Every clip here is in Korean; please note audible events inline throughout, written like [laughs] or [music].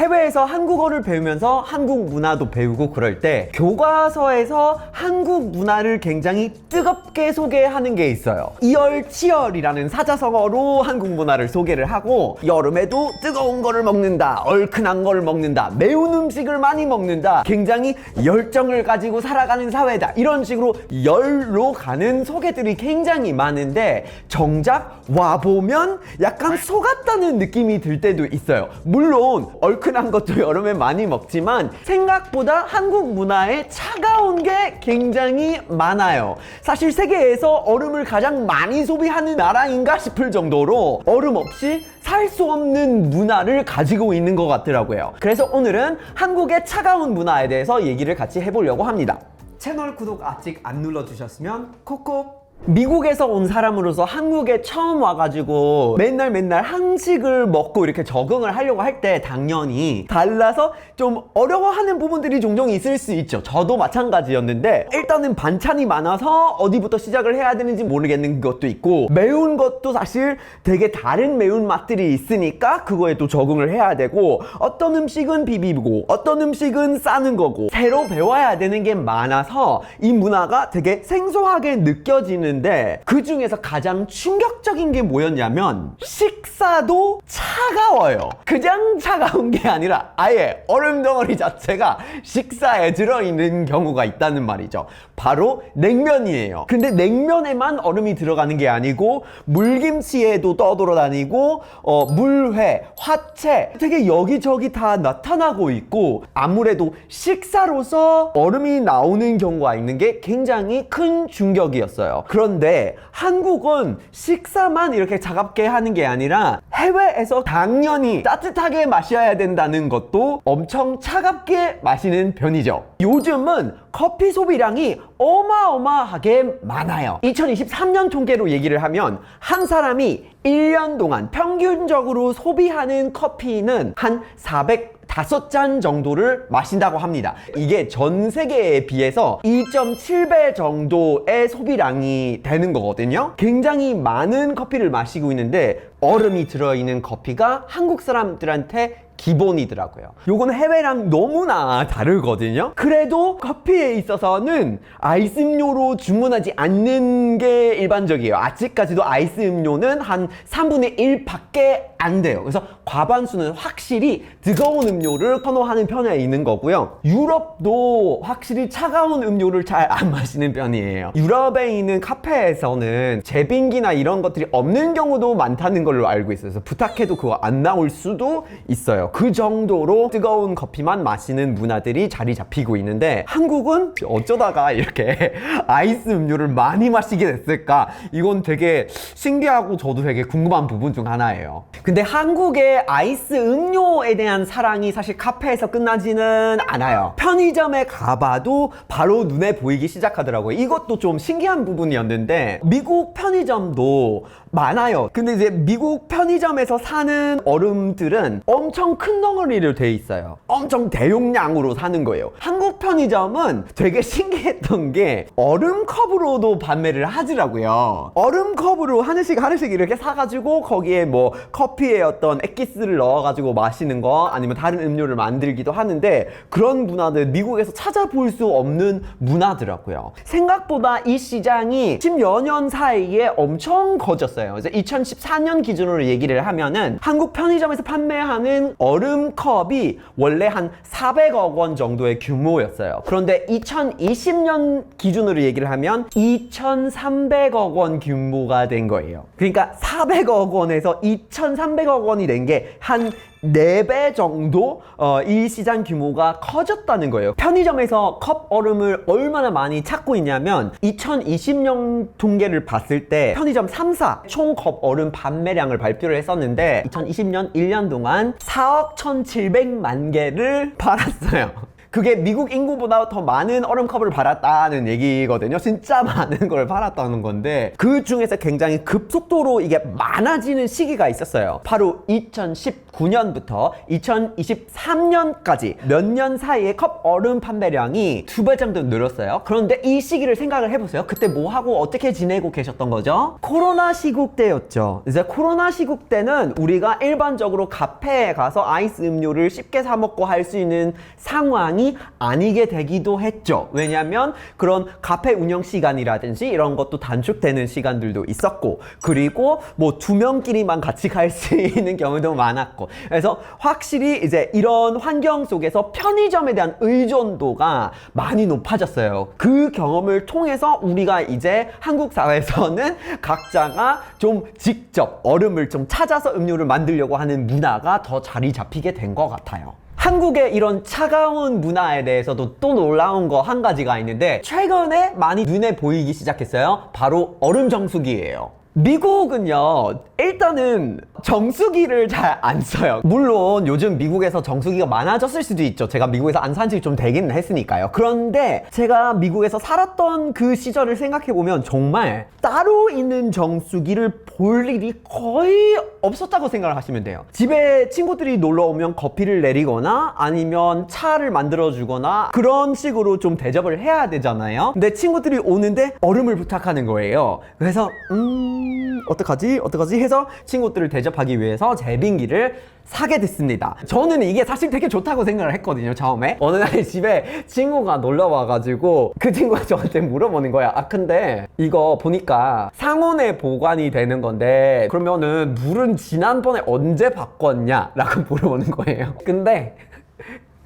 해외에서 한국어를 배우면서 한국 문화도 배우고 그럴 때 교과서에서 한국 문화를 굉장히 뜨겁게 소개하는 게 있어요. 이열치열이라는 사자성어로 한국 문화를 소개를 하고 여름에도 뜨거운 거를 먹는다, 얼큰한 거를 먹는다, 매운 음식을 많이 먹는다, 굉장히 열정을 가지고 살아가는 사회다. 이런 식으로 열로 가는 소개들이 굉장히 많은데 정작 와 보면 약간 속았다는 느낌이 들 때도 있어요. 물론 얼큰 한 것도 여름에 많이 먹지만 생각보다 한국 문화에 차가운 게 굉장히 많아요. 사실 세계에서 얼음을 가장 많이 소비하는 나라인가 싶을 정도로 얼음 없이 살 수 없는 문화를 가지고 있는 것 같더라고요. 그래서 오늘은 한국의 차가운 문화에 대해서 얘기를 같이 해보려고 합니다. 채널 구독 아직 안 눌러주셨으면 콕콕 미국에서 온 사람으로서 한국에 처음 와가지고 맨날 맨날 한식을 먹고 이렇게 적응을 하려고 할 때 당연히 달라서 좀 어려워하는 부분들이 종종 있을 수 있죠. 저도 마찬가지였는데 일단은 반찬이 많아서 어디부터 시작을 해야 되는지 모르겠는 것도 있고 매운 것도 사실 되게 다른 매운 맛들이 있으니까 그거에 또 적응을 해야 되고 어떤 음식은 비비고 어떤 음식은 싸는 거고 새로 배워야 되는 게 많아서 이 문화가 되게 생소하게 느껴지는 데 그 중에서 가장 충격적인 게 뭐였냐면 식사도 차가워요. 그냥 차가운 게 아니라 아예 얼음 덩어리 자체가 식사에 들어있는 경우가 있다는 말이죠. 바로 냉면이에요. 근데 냉면에만 얼음이 들어가는 게 아니고 물김치에도 떠돌아다니고 어, 물회, 화채 되게 여기저기 다 나타나고 있고 아무래도 식사로서 얼음이 나오는 경우가 있는 게 굉장히 큰 충격이었어요. 그 런데 한국은 식사만 이렇게 차갑게 하는 게 아니라 해외에서 당연히 따뜻하게 마셔야 된다는 것도 엄청 차갑게 마시는 편이죠. 요즘은 커피 소비량이 어마어마하게 많아요. 2023년 통계로 얘기를 하면 한 사람이 1년 동안 평균적으로 소비하는 커피는 한 400, 다섯 잔 정도를 마신다고 합니다. 이게 전 세계에 비해서 2.7배 정도의 소비량이 되는 거거든요. 굉장히 많은 커피를 마시고 있는데 얼음이 들어있는 커피가 한국 사람들한테 기본이더라고요. 요건 해외랑 너무나 다르거든요. 그래도 커피에 있어서는 아이스 음료로 주문하지 않는 게 일반적이에요. 아직까지도 아이스 음료는 한 3분의 1밖에 안 돼요. 그래서 과반수는 확실히 뜨거운 음료를 선호하는 편에 있는 거고요. 유럽도 확실히 차가운 음료를 잘 안 [laughs] 마시는 편이에요. 유럽에 있는 카페에서는 제빙기나 이런 것들이 없는 경우도 많다는 걸로 알고 있어요. 그래서 부탁해도 그거 안 나올 수도 있어요. 그 정도로 뜨거운 커피만 마시는 문화들이 자리 잡히고 있는데 한국은 어쩌다가 이렇게 [laughs] 아이스 음료를 많이 마시게 됐을까? 이건 되게 신기하고 저도 되게 궁금한 부분 중 하나예요. 근데 한국의 아이스 음료에 대한 사랑이 사실 카페에서 끝나지는 않아요. 편의점에 가봐도 바로 눈에 보이기 시작하더라고요. 이것도 좀 신기한 부분이었는데 미국 편의점도 많아요. 근데 이제 미국 편의점에서 사는 얼음들은 엄청 큰 덩어리로 돼 있어요. 엄청 대용량으로 사는 거예요. 한국 편의점은 되게 신기했던 게 얼음 컵으로도 판매를 하더라고요. 얼음 컵으로 하나씩 하나씩 이렇게 사가지고 거기에 뭐 커피에 어떤 액기스를 넣어가지고 마시는 거 아니면 다른 음료를 만들기도 하는데 그런 문화들 미국에서 찾아볼 수 없는 문화더라고요. 생각보다 이 시장이 10여 년 사이에 엄청 커졌어요. 이제 2014년 기준으로 얘기를 하면은 한국 편의점에서 판매하는 얼음 컵이 원래 한 400억 원 정도의 규모였어요. 그런데 2020년 기준으로 얘기를 하면 2,300억 원 규모가 된 거예요. 그러니까 400억 원에서 2,300억 원이 된 게 한 4배 정도 어, 이 시장 규모가 커졌다는 거예요. 편의점에서 컵 얼음을 얼마나 많이 찾고 있냐면 2020년 통계를 봤을 때 편의점 3사 총 컵 얼음 판매량을 발표를 했었는데 2020년 1년 동안 4억 1,700만 개를 팔았어요. 그게 미국 인구보다 더 많은 얼음컵을 팔았다는 얘기거든요. 진짜 [laughs] 많은 걸 팔았다는 건데 그 중에서 굉장히 급속도로 이게 많아지는 시기가 있었어요. 바로 2019년부터 2023년까지 몇 년 사이에 컵 얼음 판매량이 두 배 정도 늘었어요. 그런데 이 시기를 생각을 해보세요. 그때 뭐 하고 어떻게 지내고 계셨던 거죠? 코로나 시국 때였죠. 이제 코로나 시국 때는 우리가 일반적으로 카페에 가서 아이스 음료를 쉽게 사 먹고 할 수 있는 상황 이 아니게 되기도 했죠. 왜냐하면 그런 카페 운영 시간이라든지 이런 것도 단축되는 시간들도 있었고, 그리고 뭐 두 명끼리만 같이 갈 수 있는 경우도 많았고, 그래서 확실히 이제 이런 환경 속에서 편의점에 대한 의존도가 많이 높아졌어요. 그 경험을 통해서 우리가 이제 한국 사회에서는 각자가 좀 직접 얼음을 좀 찾아서 음료를 만들려고 하는 문화가 더 자리 잡히게 된 것 같아요. 한국의 이런 차가운 문화에 대해서도 또 놀라운 거 한 가지가 있는데 최근에 많이 눈에 보이기 시작했어요. 바로 얼음 정수기예요. 미국은요, 일단은 정수기를 잘 안 써요. 물론 요즘 미국에서 정수기가 많아졌을 수도 있죠. 제가 미국에서 안 산 지 좀 되기는 했으니까요. 그런데 제가 미국에서 살았던 그 시절을 생각해보면 정말 따로 있는 정수기를 볼 일이 거의 없었다고 생각을 하시면 돼요. 집에 친구들이 놀러 오면 커피를 내리거나 아니면 차를 만들어주거나 그런 식으로 좀 대접을 해야 되잖아요. 근데 친구들이 오는데 얼음을 부탁하는 거예요. 그래서 음 어떡하지 어떡하지 해서 친구들을 대접하기 위해서 제빙기를 사게 됐습니다. 저는 이게 사실 되게 좋다고 생각을 했거든요, 처음에. 어느 날 [laughs] 집에 친구가 놀러 와가지고 그 친구가 저한테 물어보는 거야. 아, 근데 이거 보니까 상온에 보관이 되는 건데 그러면은 물은 지난번에 언제 바꿨냐? 라고 [laughs] 물어보는 거예요. 근데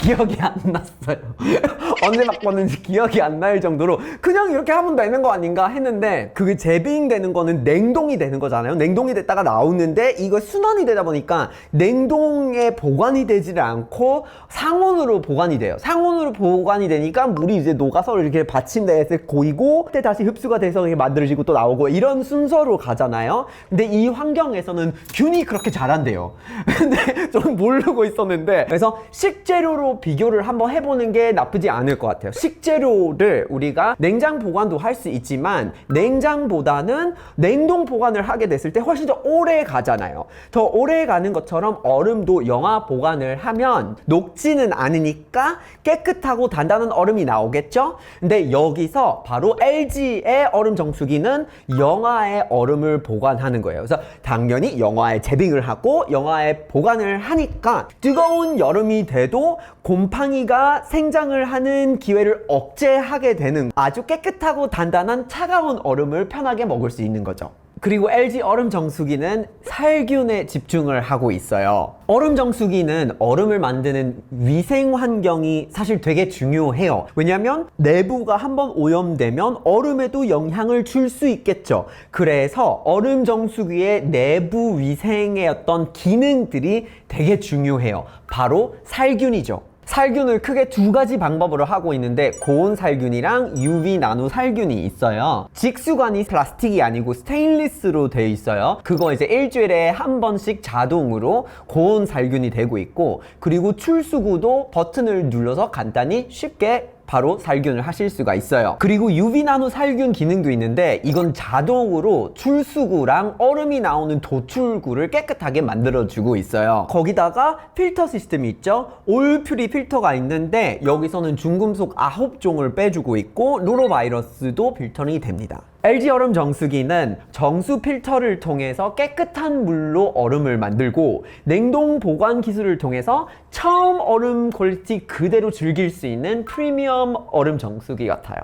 기억이 안 났어요. [laughs] 언제 바꿨는지 기억이 안 날 정도로 그냥 이렇게 하면 되는 거 아닌가 했는데 그게 재빙 되는 거는 냉동이 되는 거잖아요. 냉동이 됐다가 나오는데 이거 순환이 되다 보니까 냉동에 보관이 되지를 않고 상온으로 보관이 돼요. 상온으로 보관이 되니까 물이 이제 녹아서 이렇게 받침대에서 고이고 그때 다시 흡수가 돼서 이렇게 만들어지고 또 나오고 이런 순서로 가잖아요. 근데 이 환경에서는 균이 그렇게 잘한대요. [laughs] 근데 저는 모르고 있었는데 그래서 식재료로 비교를 한번 해보는 게 나쁘지 않을 것 같아요. 식재료를 우리가 냉장 보관도 할 수 있지만 냉장보다는 냉동 보관을 하게 됐을 때 훨씬 더 오래 가잖아요. 더 오래 가는 것처럼 얼음도 영화 보관을 하면 녹지는 않으니까 깨끗하고 단단한 얼음이 나오겠죠? 근데 여기서 바로 LG의 얼음 정수기는 영화의 얼음을 보관하는 거예요. 그래서 당연히 영화에 재빙을 하고 영화에 보관을 하니까 뜨거운 여름이 돼도 곰팡이가 생장을 하는 기회를 억제하게 되는 아주 깨끗하고 단단한 차가운 얼음을 편하게 먹을 수 있는 거죠. 그리고 LG 얼음 정수기는 살균에 집중을 하고 있어요. 얼음 정수기는 얼음을 만드는 위생 환경이 사실 되게 중요해요. 왜냐하면 내부가 한번 오염되면 얼음에도 영향을 줄 수 있겠죠. 그래서 얼음 정수기의 내부 위생의 어떤 기능들이 되게 중요해요. 바로 살균이죠. 살균을 크게 두 가지 방법으로 하고 있는데 고온 살균이랑 UV 나노 살균이 있어요. 직수관이 플라스틱이 아니고 스테인리스로 되어 있어요. 그거 이제 일주일에 한 번씩 자동으로 고온 살균이 되고 있고 그리고 출수구도 버튼을 눌러서 간단히 쉽게 바로 살균을 하실 수가 있어요. 그리고 UV 나노 살균 기능도 있는데 이건 자동으로 출수구랑 얼음이 나오는 도출구를 깨끗하게 만들어주고 있어요. 거기다가 필터 시스템이 있죠. 올 퓨리 필터가 있는데 여기서는 중금속 9종을 빼주고 있고 노로바이러스도 필터링이 됩니다. LG 얼음 정수기는 정수 필터를 통해서 깨끗한 물로 얼음을 만들고 냉동 보관 기술을 통해서 처음 얼음 퀄리티 그대로 즐길 수 있는 프리미엄 얼음 정수기 같아요.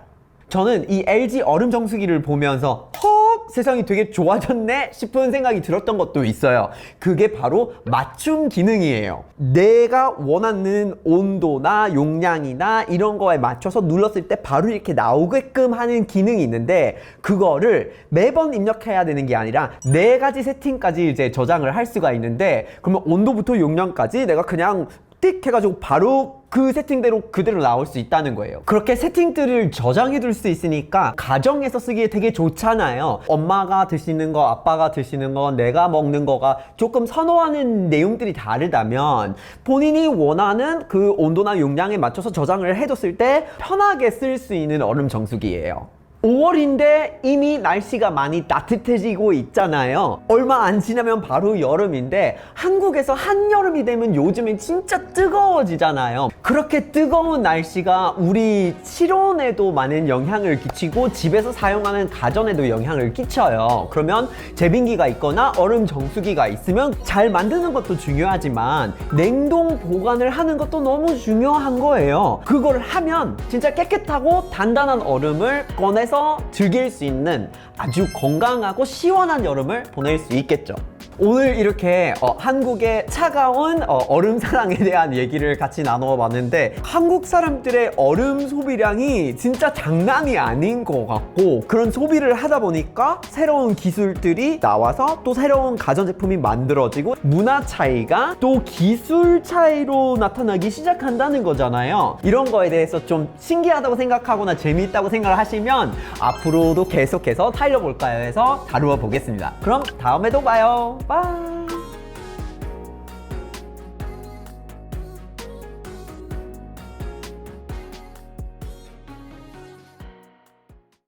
저는 이 LG 얼음 정수기를 보면서 헉 세상이 되게 좋아졌네 싶은 생각이 들었던 것도 있어요. 그게 바로 맞춤 기능이에요. 내가 원하는 온도나 용량이나 이런 거에 맞춰서 눌렀을 때 바로 이렇게 나오게끔 하는 기능이 있는데 그거를 매번 입력해야 되는 게 아니라 네 가지 세팅까지 이제 저장을 할 수가 있는데 그러면 온도부터 용량까지 내가 그냥 띡 해가지고 바로 그 세팅대로 그대로 나올 수 있다는 거예요. 그렇게 세팅들을 저장해 둘 수 있으니까 가정에서 쓰기에 되게 좋잖아요. 엄마가 드시는 거, 아빠가 드시는 거, 내가 먹는 거가 조금 선호하는 내용들이 다르다면 본인이 원하는 그 온도나 용량에 맞춰서 저장을 해뒀을 때 편하게 쓸 수 있는 얼음 정수기예요. 5월인데 이미 날씨가 많이 따뜻해지고 있잖아요. 얼마 안 지나면 바로 여름인데 한국에서 한여름이 되면 요즘엔 진짜 뜨거워지잖아요. 그렇게 뜨거운 날씨가 우리 실온에도 많은 영향을 끼치고 집에서 사용하는 가전에도 영향을 끼쳐요. 그러면 제빙기가 있거나 얼음 정수기가 있으면 잘 만드는 것도 중요하지만 냉동 보관을 하는 것도 너무 중요한 거예요. 그걸 하면 진짜 깨끗하고 단단한 얼음을 꺼내 서 즐길 수 있는 아주 건강하고 시원한 여름을 보낼 수 있겠죠. 오늘 이렇게 어, 한국의 차가운 어, 얼음 사랑에 대한 얘기를 같이 나눠 봤는데 한국 사람들의 얼음 소비량이 진짜 장난이 아닌 것 같고 그런 소비를 하다 보니까 새로운 기술들이 나와서 또 새로운 가전제품이 만들어지고 문화 차이가 또 기술 차이로 나타나기 시작한다는 거잖아요. 이런 거에 대해서 좀 신기하다고 생각하거나 재미있다고 생각을 하시면 앞으로도 계속해서 달려볼까요 해서 다루어 보겠습니다. 그럼 다음에도 봐요. 빠이.